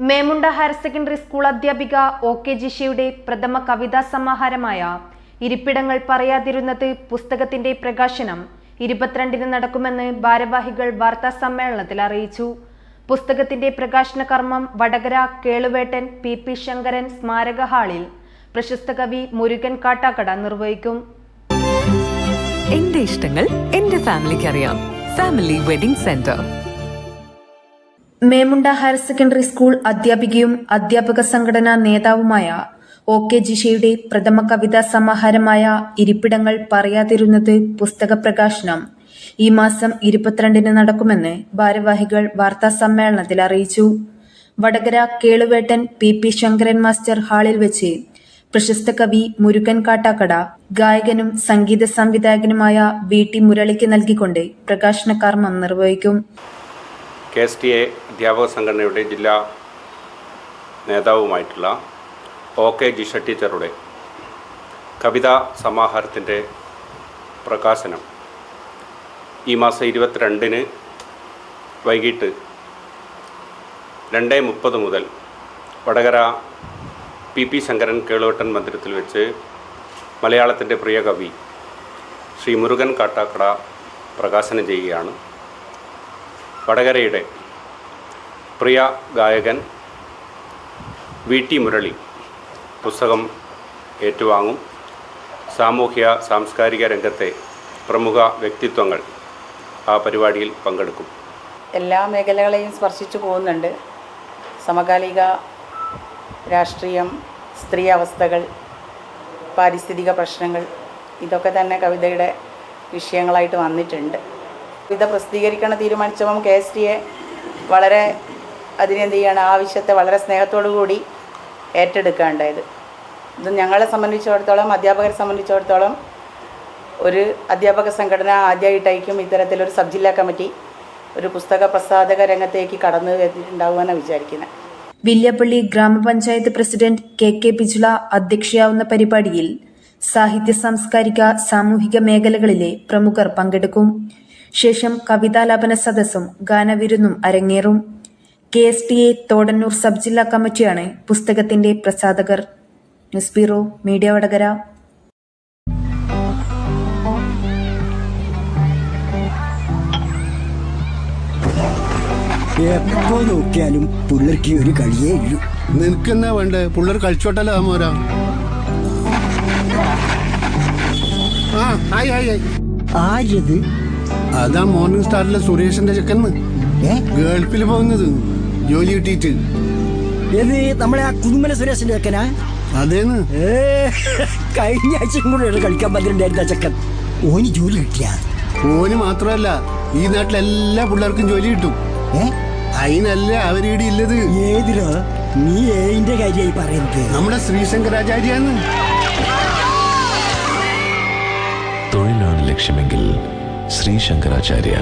Memunda higher secondary school അധ്യാപിക O K ജിഷയുടെ പ്രഥമ കവിതാ സമാഹാരമായ ഇരിപ്പിടങ്ങൾ പറയാതിരുന്നത് പുസ്തകത്തിന്റെ പ്രകാശനം ഇരുപത്തിരണ്ടിന് നടക്കുമെന്ന് ഭാരവാഹികൾ വാർത്താ സമ്മേളനത്തിൽ അറിയിച്ചു. പുസ്തകത്തിന്റെ പ്രകാശന കർമ്മം വടകര കേളുവേട്ടൻ പി പി ശങ്കരൻ സ്മാരക ഹാളിൽ പ്രശസ്ത കവി മുരുകൻ കാട്ടാക്കട നിർവഹിക്കും. എന്റെ ഇഷ്ടങ്ങൾ എന്റെ ഫാമിലിക്ക് അറിയാം. Family wedding centre. Memunda higher secondary school അധ്യാപികയും അധ്യാപക സംഘടനാ നേതാവുമായ ഒ കെ ജിഷയുടെ പ്രഥമ കവിതാ സമാഹാരമായ ഇരിപ്പിടങ്ങൾ പറയാതിരുന്നത് പുസ്തക പ്രകാശനം ഈ മാസം ഇരുപത്തിരണ്ടിന് നടക്കുമെന്ന് ഭാരവാഹികൾ വാർത്താ സമ്മേളനത്തിൽ അറിയിച്ചു. Vadakara Keluvettan P P Sankaran master ഹാളിൽ വെച്ച് പ്രശസ്ത കവി മുരുകൻ കാട്ടാക്കട ഗായകനും സംഗീത സംവിധായകനുമായ വി ടി മുരളിക്ക് നൽകിക്കൊണ്ട് പ്രകാശന കർമ്മം നിർവഹിക്കും. കെ എസ് ടി എ അധ്യാപക സംഘടനയുടെ ജില്ലാ നേതാവുമായിട്ടുള്ള ഒ കെ ജിഷ ടീച്ചറുടെ കവിതാ സമാഹാരത്തിന്റെ പ്രകാശനം ഈ മാസം ഇരുപത്തിരണ്ടിന് വൈകിട്ട് രണ്ട് മുപ്പത് മുതൽ വടകര പി പി ശങ്കരൻ കേളുവട്ടൻ മന്ദിരത്തിൽ വെച്ച് മലയാളത്തിന്റെ പ്രിയ കവി ശ്രീ മുരുകൻ കാട്ടാക്കട പ്രകാശനം ചെയ്യുകയാണ്. വടകരയുടെ പ്രിയ ഗായകൻ വി ടി മുരളി പുസ്തകം ഏറ്റുവാങ്ങും. സാമൂഹ്യ സാംസ്കാരിക രംഗത്തെ പ്രമുഖ വ്യക്തിത്വങ്ങൾ ആ പരിപാടിയിൽ പങ്കെടുക്കും. എല്ലാ മേഖലകളെയും സ്പർശിച്ചു പോകുന്നുണ്ട്. സമകാലിക രാഷ്ട്രീയം സ്ത്രീ അവസ്ഥകൾ പാരിസ്ഥിതിക പ്രശ്നങ്ങൾ ഇതൊക്കെ തന്നെ കവിതയുടെ വിഷയങ്ങളായിട്ട് വന്നിട്ടുണ്ട്. കവിത പ്രസിദ്ധീകരിക്കണം തീരുമാനിച്ചപ്പം കെ എസ് ടിയെ വളരെ അതിനെന്ത് ചെയ്യണം ആവശ്യത്തെ വളരെ സ്നേഹത്തോടു കൂടി ഏറ്റെടുക്കേണ്ടത് ഇത് ഞങ്ങളെ സംബന്ധിച്ചിടത്തോളം അധ്യാപകരെ സംബന്ധിച്ചിടത്തോളം ഒരു അധ്യാപക സംഘടന ആദ്യമായിട്ടായിരിക്കും ഇത്തരത്തിലൊരു സബ് ജില്ലാ കമ്മിറ്റി ഒരു പുസ്തക പ്രസാധക രംഗത്തേക്ക് കടന്നു വരുന്നുണ്ടാവുമെന്നാണ് വിചാരിക്കുന്നത്. വില്യപ്പള്ളി ഗ്രാമപഞ്ചായത്ത് പ്രസിഡന്റ് കെ കെ പിജുള അധ്യക്ഷയാവുന്ന പരിപാടിയിൽ സാഹിത്യ സാംസ്കാരിക സാമൂഹിക മേഖലകളിലെ പ്രമുഖർ പങ്കെടുക്കും. ശേഷം കവിതാലാപന സദസ്സും ഗാനവിരുന്നും അരങ്ങേറും. K S T A Thodannur sub ജില്ലാ കമ്മിറ്റിയാണ് പുസ്തകത്തിന്റെ പ്രസാധകർ. News bureau media Vadakara. എപ്പോ നോക്കിയാലും പുള്ളർക്ക് ഒരു കളിയേ ഉള്ളൂ നിനക്കെന്നാ വേണ്ടേ? പുള്ളർ കളിച്ചോട്ടല്ലോ മോരാ? ആ ആയി ആയി ഹായ്. ആരത് അതാ മോർണിംഗ് സ്റ്റാറിലെ സുരേഷിന്റെ ചെക്കന്ന് ഗൾഫിൽ പോകുന്നത്. ജോലി കിട്ടിയിട്ട്. ഏത് നമ്മളെ ആ കുടുംബന സുരേഷിന്റെ ചെക്കനാ? അതേന്ന്? ഏ കഴിഞ്ഞ ആഴ്ചയും കൂടെ കളിക്കാൻ പറ്റുന്നുണ്ടായിരുന്ന ചെക്കൻ. ഓന് ജോലി കിട്ടിയ? ഓന് മാത്രമല്ല ഈ നാട്ടിലെ എല്ലാ പിള്ളേർക്കും ജോലി കിട്ടും. അതിനല്ല അവരീടെ ഇല്ലത്. ഏതിലോ നീ ഏതിന്റെ കാര്യമായി പറയുന്നത്. നമ്മുടെ ശ്രീശങ്കരാചാര്യാന്ന്. തൊഴിലാണ് ലക്ഷ്യമെങ്കിൽ ശ്രീ ശങ്കരാചാര്യ